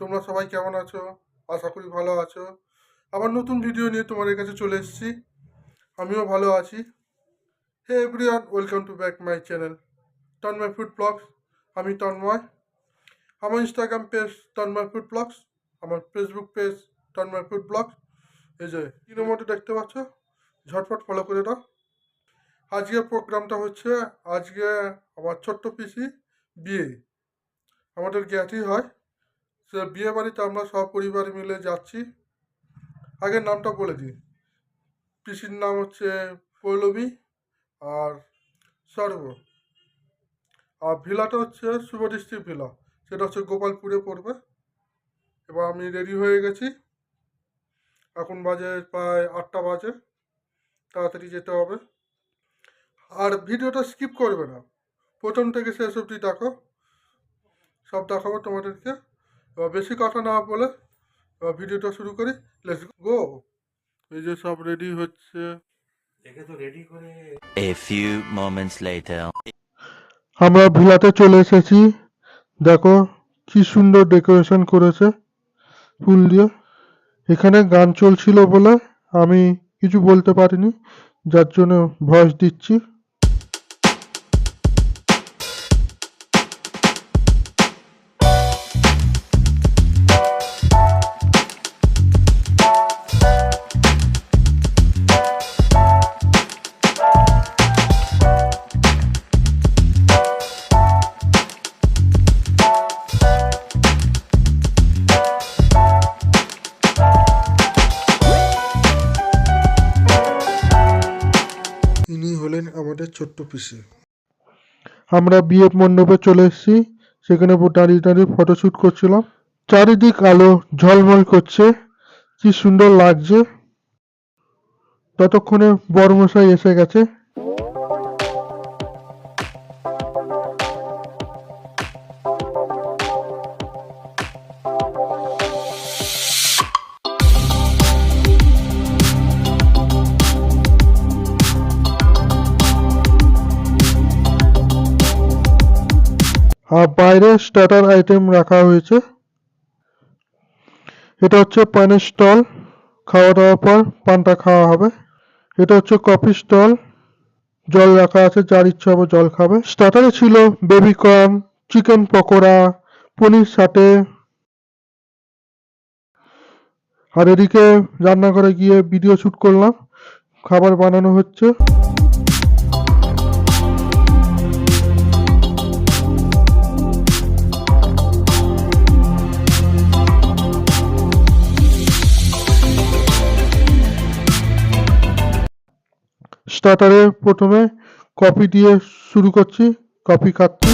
তোমরা সবাই কেমন আছো? আশা করি ভালো আছো। আবার নতুন ভিডিও নিয়ে তোমাদের কাছে চলে এসেছি। আমিও ভালো আছি। Hey everyone welcome to back my channel Tanmoy food blogs আমি তন্ময় আমার Instagram page Tanmoy food blogs আমার Facebook page Tanmoy food blogs এই যে তিনের মধ্যে দেখতে পাচ্ছ? ঝটপট ফলো করে দাও। আজকের প্রোগ্রামটা হচ্ছে, আজকে আমার ছোট্ট পিসি বিয়ে। আমাদের জ্ঞাতি হয়। সে বিয়ে বাড়িতে আমরা সব পরিবার মিলে যাচ্ছি। আগের নামটা বলে দিই। পিসির নাম হচ্ছে পৌলমী আর সর্ব। আর ভিলাটা হচ্ছে শুভদৃষ্টি ভিলা। সেটা হচ্ছে গোপালপুরে পড়বে। এবার আমি রেডি হয়ে গেছি। এখন বাজে প্রায় আটটা বাজে। তাড়াতাড়ি যেতে হবে। আর ভিডিওটা স্কিপ করবে না। প্রথম থেকে শেষ অবধি দেখো। সব দেখাবো তোমাদেরকে। এবার বেশি কথা না বলে এবার ভিডিওটা শুরু করি। লেটস গো এই যে সব রেডি হচ্ছে। moments আমরা ভিলাতে চলে এসেছি। দেখো কি সুন্দর ডেকোরেশন করেছে ফুল দিয়ে। এখানে গান চলছিল বলে আমি কিছু বলতে পারিনি যার জন্য ভয়েস দিচ্ছি। আমাদের ছোট্ট পিসি। আমরা বিয়ে মণ্ডপে চলে এসেছি। সেখানে দাঁড়িয়ে দাঁড়িয়ে ফটোশ্যুট করছিলাম। চারিদিক আলো ঝলমল করছে। কি সুন্দর লাগছে। ততক্ষণে বড়মশাই এসে গেছে। বাইরে স্টার্টার আইটেম রাখা হয়েছে। এটা হচ্ছে পানের স্টল, খাওয়া দাওয়ার পর পানটা খাওয়া হবে। এটা হচ্ছে কফি স্টল, জল রাখা আছে, যার ইচ্ছা হবে জল খাবে। স্টার্টারে ছিল baby corn, chicken pakora, paneer satay আর এদিকে রান্নাঘরে গিয়ে ভিডিও শুট করলাম, খাবার বানানো হচ্ছে। স্টার্টারে প্রথমে কফি দিয়ে শুরু করছি কফি খাচ্ছি।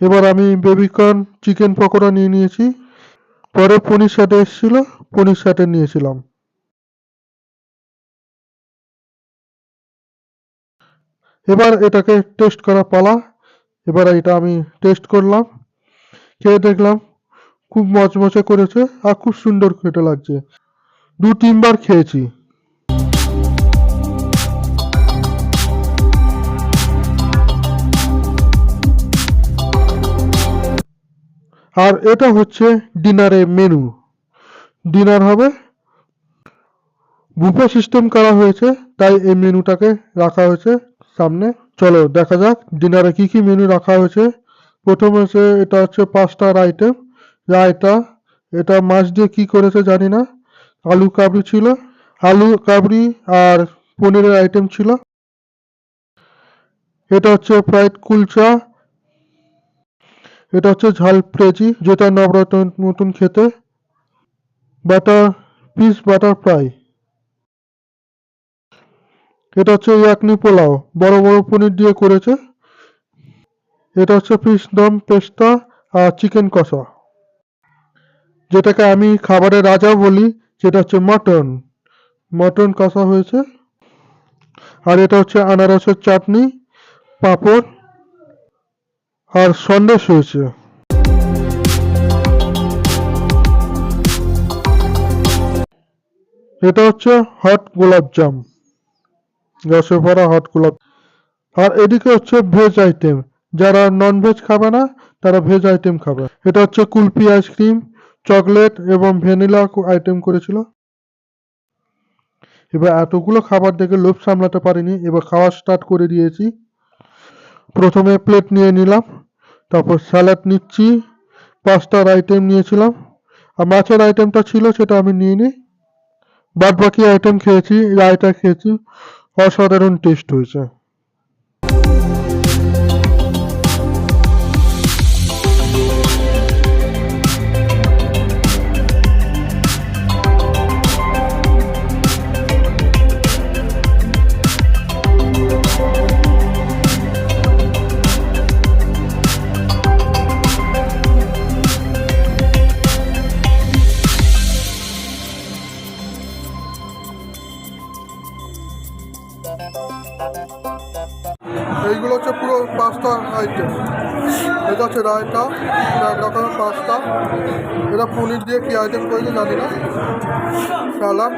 এবার আমি বেবিকর্ন চিকেন পকোড়া নিয়ে নিয়েছি। পরে পনির সাথে এসেছিল পনির সাটে নিয়েছিলাম। এবার এটাকে টেস্ট করা পালা। এবার এটা আমি টেস্ট করলাম। খেয়ে দেখলাম খুব মচমচে করেছে আর খুব সুন্দর খেতে লাগছে। দু তিনবার খেয়েছি। আর এটা হচ্ছে ডিনারের মেনু ডিনার হবে। বুফে সিস্টেম করা হয়েছে, তাই এই মেনুটাকে রাখা হয়েছে সামনে। চলো দেখা যাক ডিনারে কি কি মেনু রাখা হয়েছে। প্রথম হচ্ছে, এটা হচ্ছে পাঁচটার আইটেম রায়তা এটা মাছ দিয়ে কি করেছে জানি না। আলু কাবলি ছিল। আলু কাবলি আর পনিরের আইটেম ছিল। এটা হচ্ছে ফ্রাইড কুলচা এটা হচ্ছে ঝাল প্রেজি যেটা নবরত্ন মতন খেতে। বাটার পিস বাটার ফ্রাই এটা হচ্ছে ইয়াকনি পোলাও। বড় বড় পনির দিয়ে করেছে। এটা হচ্ছে ফিশ দম পেস্তা আর চিকেন কষা। যেটাকে আমি খাবারের রাজা বলি সেটা হচ্ছে মটন মটন কষা হয়েছে। আর এটা হচ্ছে আনারসের চাটনি, পাঁপড় আর সন্দেশ হয়েছে। এটা হচ্ছে হট গোলাপ জাম। রসে ভরা হট গোলাপ। আর এদিকে হচ্ছে ভেজ আইটেম যারা নন ভেজ খাবে না, তারা ভেজ আইটেম খাবে। এটা হচ্ছে কুলপি আইসক্রিম চকলেট এবং ভ্যানিলা আইটেম করেছিল। এবার এতগুলো খাবার দেখে লোভ সামলাতে পারিনি। এবার খাওয়া স্টার্ট করে দিয়েছি। প্রথমে প্লেট নিয়ে নিলাম, তারপর স্যালাড নিচ্ছি পাস্তার আইটেম নিয়েছিলাম। আর মাছের আইটেমটা ছিল, সেটা আমি নিয়ে নিই বাদ বাকি আইটেম খেয়েছি রায়তা খেয়েছি অসাধারণ টেস্ট হয়েছে। পাস্তা আইটেম এটা হচ্ছে রায়তা এক রকমের পাস্তা এটা পনির দিয়ে কী আইটেম করেছে জানি না। স্যালাড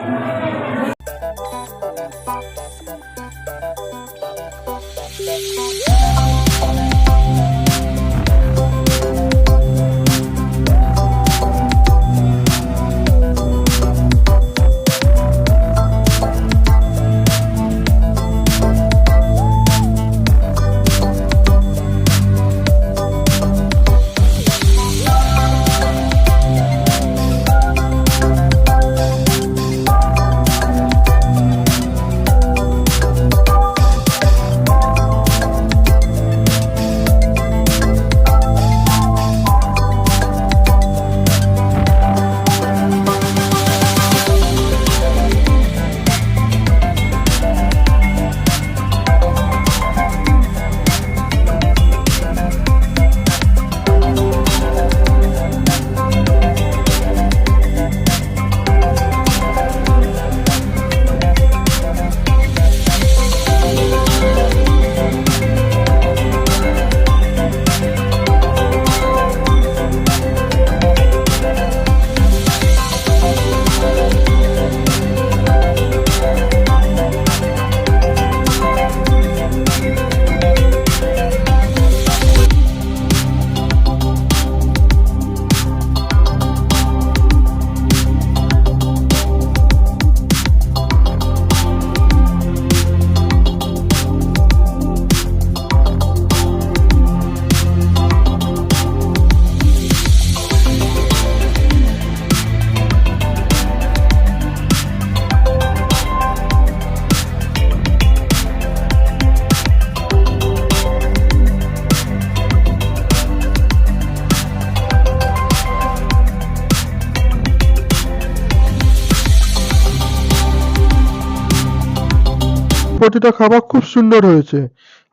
প্রতিটা খাবার খুব সুন্দর হয়েছে।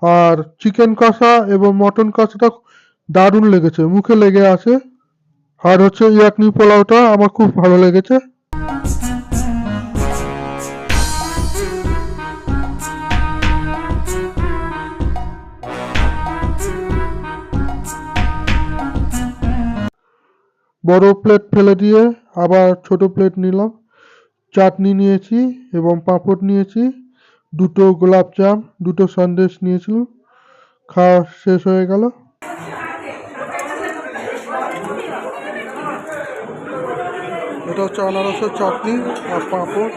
আর চিকেন কষা এবং মটন কষাটা দারুণ লেগেছে। মুখে লেগে আছে। আর হচ্ছে ইয়াকনি পোলাওটা আমার খুব ভালো লেগেছে। বড় প্লেট ফেলে দিয়ে আবার ছোট প্লেট নিলাম। চাটনি নিয়েছি এবং পাঁপড় নিয়েছি। দুটো গোলাপজাম দুটো সন্দেশ নিয়েছিল। খাওয়া শেষ হয়ে গেল। এটা হচ্ছে আনারসের চাটনি আর পাঁপড়।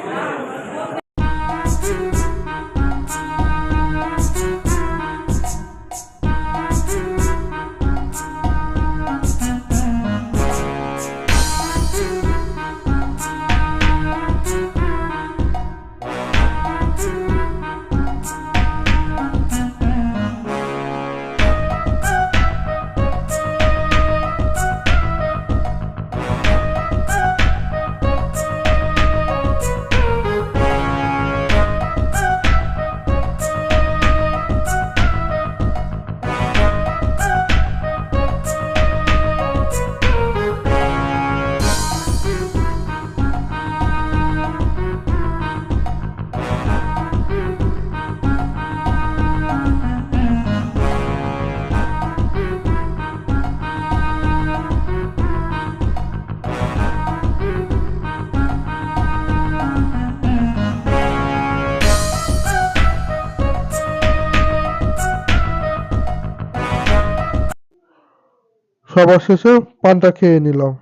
সবার শেষে পানটা খেয়ে নিলাম।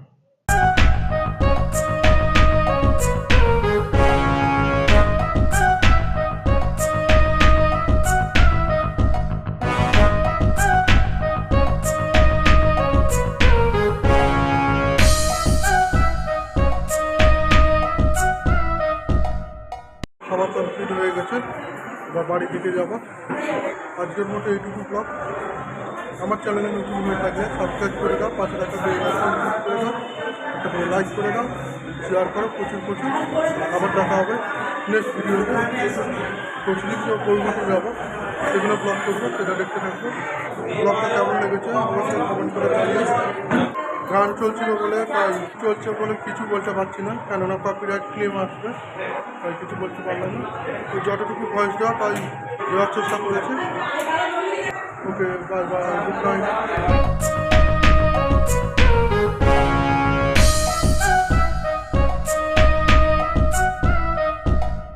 হয়ে গেছে বা বাড়ি দিকে যাব। আজকের মতো এইটুকু ব্লগ আমার চ্যানেলে নতুন হয়ে থাকলে সাবস্ক্রাইব করে দাও, পাশে থাকা বেল আইকন করে দাও, একটা করে লাইক করে দাও শেয়ার করো, প্রচুর প্রচুর। আবার দেখা হবে নেক্সট ভিডিওতে প্রচুর কলকাতা যাব, সেগুলো ব্লগ করব, সেটা দেখতে থাকব। ব্লগটা কেমন লেগেছে, অবশ্যই কমেন্ট করে জানিয়ে গান চলছিল বলে, তাই চলছে বলে কিছু বলতে পারছি না, কেননা কপিরাইট ক্লেম আসবে, তাই কিছু বলতে পারলাম না। তো যতটুকু ভয়েস দেওয়া, তাই দেওয়ার চেষ্টা করেছে। Okay, bye bye. Good night.